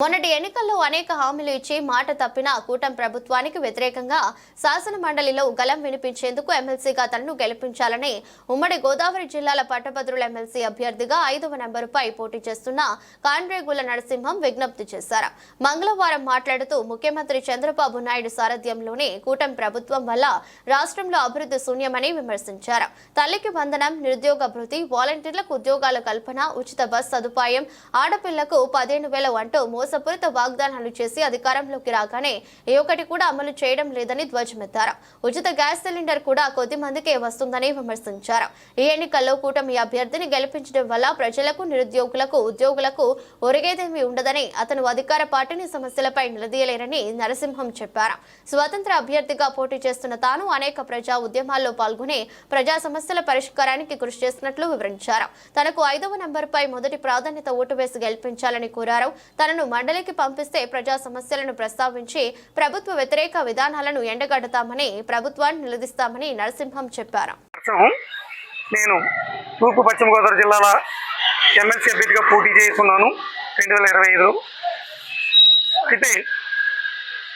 మొన్నటి ఎన్నికల్లో అనేక హామీలు ఇచ్చి మాట తప్పిన కూటమి ప్రభుత్వానికి వ్యతిరేకంగా శాసన మండలిలో గలం వినిపించేందుకు ఎమ్మెల్సీగా తనను గెలిపించాలని ఉమ్మడి గోదావరి జిల్లాల పట్టభద్రుల ఎమ్మెల్సీ అభ్యర్థిగా ఐదవ నెంబరుపై పోటీ చేస్తున్న కాండ్రేగుల నరసింహం విజ్ఞప్తి చేశారు. మంగళవారం మాట్లాడుతూ ముఖ్యమంత్రి చంద్రబాబు నాయుడు సారథ్యంలోనే కూటమి ప్రభుత్వం వల్ల రాష్ట్రంలో అభివృద్ధి శూన్యమని విమర్శించారు. తల్లికి వందనం నిరుద్యోగ భృతి వాలంటీర్లకు ఉద్యోగాల కల్పన ఉచిత బస్ సదుపాయం ఆడపిల్లకు పదిహేను వేల అంటూ మోసపూరిత వాగ్దానాలు చేసి అధికారంలోకి రాగానే ఏ ఒక్కటి కూడా అమలు చేయడం లేదని ధ్వజమెత్తారు. ఉచిత గ్యాస్ సిలిండర్ కూడా కొద్ది మందికే వస్తుందని విమర్శించారు. ఈ ఎన్నికల్లో కూటమి అభ్యర్థిని గెలిపించడం వల్ల ప్రజలకు నిరుద్యోగులకు ఉద్యోగులకు ఒరిగేదేమీ ఉండదని అతను అధికార పార్టీని సమస్యలపై నిలదీయలేరని నరసింహం చెప్పారు. స్వతంత్ర అభ్యర్థిగా పోటీ చేస్తున్న తాను అనేక ప్రజా ఉద్యమాల్లో పాల్గొని ప్రజా సమస్యల పరిష్కారానికి కృషి చేస్తున్నట్లు వివరించారు. తనకు ఐదవ నంబర్పై మొదటి ప్రాధాన్యత ఓటు వేసి గెలిపించాలని కోరారు. తనను మండలికి పంపిస్తే ప్రజా సమస్యలను ప్రస్తావించి ప్రభుత్వ వ్యతిరేక విధానాలను ఎండగడతామని ప్రభుత్వాన్ని నిలదీస్తామని నరసింహం చెప్పారు. నేను తూర్పు పశ్చిమ గోదావరి జిల్లాల ఎమ్మెల్సీ అభ్యర్థిగా పోటీ చేస్తున్నాను రెండు వేల ఇరవై ఐదులో అయితే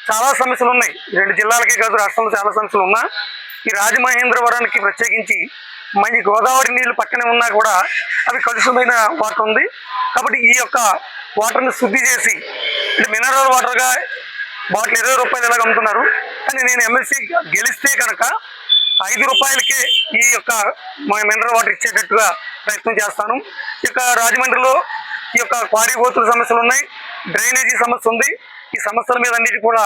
చాలా సమస్యలు ఉన్నాయి. రెండు జిల్లాలకే కాదు రాష్ట్రంలో చాలా సమస్యలు ఉన్నా. ఈ రాజమహేంద్రవరానికి ప్రత్యేకించి మంచి గోదావరి నీళ్ళు పక్కనే ఉన్నా కూడా అవి కలుషితమైన వాటర్ ఉంది. కాబట్టి ఈ యొక్క వాటర్ని శుద్ధి చేసి అంటే మినరల్ వాటర్గా బాటిల్ ఇరవై రూపాయలు ఇలాగ అమ్ముతున్నారు? కానీ నేను ఎమ్మెల్సీ గెలిస్తే కనుక ఐదు రూపాయలకే ఈ యొక్క మినరల్ వాటర్ ఇచ్చేటట్టుగా ప్రయత్నం చేస్తాను. ఈ యొక్క రాజమండ్రిలో ఈ యొక్క క్వారీ గోతుల సమస్యలు ఉన్నాయి. డ్రైనేజీ సమస్య ఉంది. ఈ సమస్యల మీద అన్నిటి కూడా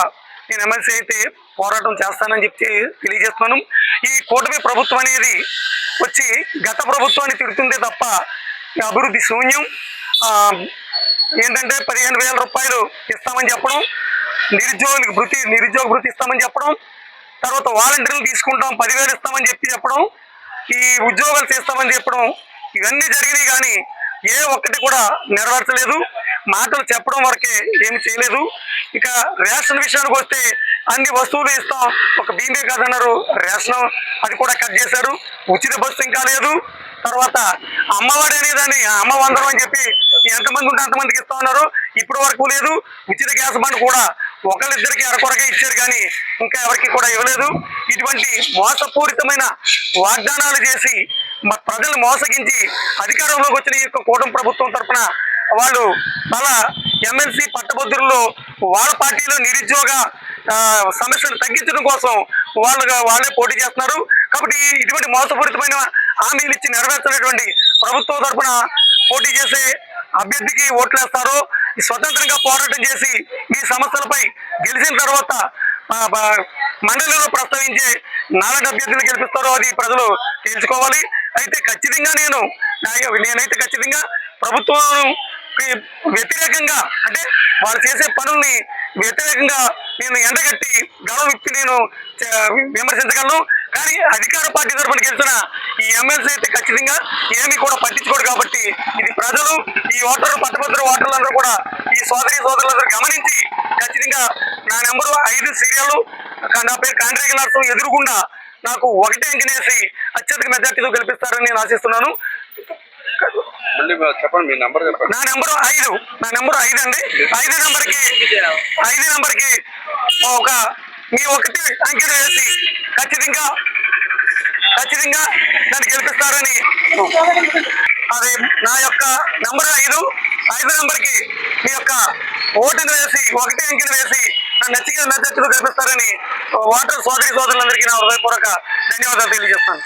నేను ఎమ్మెల్సీ అయితే పోరాటం చేస్తానని చెప్పి తెలియజేస్తున్నాను. ఈ కూటమి ప్రభుత్వం అనేది వచ్చి గత ప్రభుత్వాన్ని తిడుతుందే తప్ప అభివృద్ధి శూన్యం. ఏంటంటే పదిహేను వేల రూపాయలు ఇస్తామని చెప్పడం నిరుద్యోగులకు వృత్తి నిరుద్యోగ వృత్తి ఇస్తామని చెప్పడం తర్వాత వాలంటీర్లు తీసుకుంటాం పదివేలు ఇస్తామని చెప్పి చెప్పడం ఈ ఉద్యోగాలు చేస్తామని చెప్పడం ఇవన్నీ జరిగినాయి కానీ ఏ ఒక్కటి కూడా నెరవేర్చలేదు. మాటలు చెప్పడం వరకే ఏమి చేయలేదు. ఇక రేషన్ విషయానికి వస్తే అన్ని వస్తువులు ఇస్తాం. ఒక బీమే కాదన్నారు రేషన్ అది కూడా కట్ చేశారు. ఉచిత బస్సు ఇంకా లేదు. తర్వాత అమ్మఒడి అనేదాన్ని అమ్మ వందరం అని చెప్పి ఎంతమంది ఉంటే అంతమందికి ఇస్తా ఉన్నారు. ఇప్పటి వరకు లేదు. ఉచిత గ్యాస్ బండ్ కూడా ఒకళ్ళిద్దరికి అరకొరగా ఇచ్చారు కానీ ఇంకా ఎవరికి కూడా ఇవ్వలేదు. ఇటువంటి మోసపూరితమైన వాగ్దానాలు చేసి మ- ప్రజలు మోసగించి అధికారంలోకి వచ్చిన ఈ యొక్క కూటమి ప్రభుత్వం తరఫున వాళ్ళు తన ఎమ్మెల్సీ పట్టభద్రుల్లో వాళ్ళ పార్టీలో నిరుద్యోగ సమస్యను తగ్గించడం కోసం వాళ్ళుగా వాళ్ళే పోటీ చేస్తున్నారు. కాబట్టి ఇటువంటి మోసపూరితమైన హామీలు ఇచ్చి నెరవేర్చినటువంటి ప్రభుత్వం తరఫున పోటీ చేసే అభ్యర్థికి ఓట్లు వేస్తారు స్వతంత్రంగా పోరాటం చేసి మీ సమస్యలపై గెలిచిన తర్వాత మండలిలో ప్రస్తావించే నాలుగు అభ్యర్థులు గెలిపిస్తారో అది ప్రజలు తెలుసుకోవాలి. అయితే ఖచ్చితంగా నేను నేనైతే ఖచ్చితంగా ప్రభుత్వం వ్యతిరేకంగా అంటే వాళ్ళు చేసే పనుల్ని వ్యతిరేకంగా నేను ఎండగట్టి గలం విప్పి నేను విమర్శించగలను. కానీ అధికార పార్టీ తరఫున గెలిచిన ఈ ఎమ్మెల్సీ అయితే ఖచ్చితంగా ఏమీ కూడా పట్టించుకోడు కాబట్టి ఇది ప్రజలు ఈ ఓటర్లు పట్టభద్ర ఓటర్లందరూ కూడా ఈ సోదరి సోదరులందరూ గమనించి ఖచ్చితంగా నా నెంబరు ఐదు సీరియల్ నా పేరు కాంట్రాక్ట్ నర్సం ఎదురుగుండా నాకు ఒకటే ఇంకనేసి అత్యధిక మెజార్టీతో గెలిపిస్తారని నేను ఆశిస్తున్నాను. మళ్ళీ చెప్పండి మీ నంబర్ చెప్పండి. నా నెంబరు ఐదు. నా నెంబరు ఐదు అండి. ఐదు నెంబర్కి ఐదు నెంబర్కి ఒక మీ ఒకటి అంకెలు వేసి ఖచ్చితంగా ఖచ్చితంగా నన్ను గెలిపిస్తారని. అది నా యొక్క నెంబర్ ఐదు. ఐదు నెంబర్కి మీ యొక్క ఓటును వేసి ఒకటి అంకెలు వేసి నన్ను నచ్చిక నచ్చట్లు గెలిపిస్తారని. వాటర్ సోదరి సోదరులందరికీ నా హృదయపూర్వక ధన్యవాదాలు తెలియజేస్తాను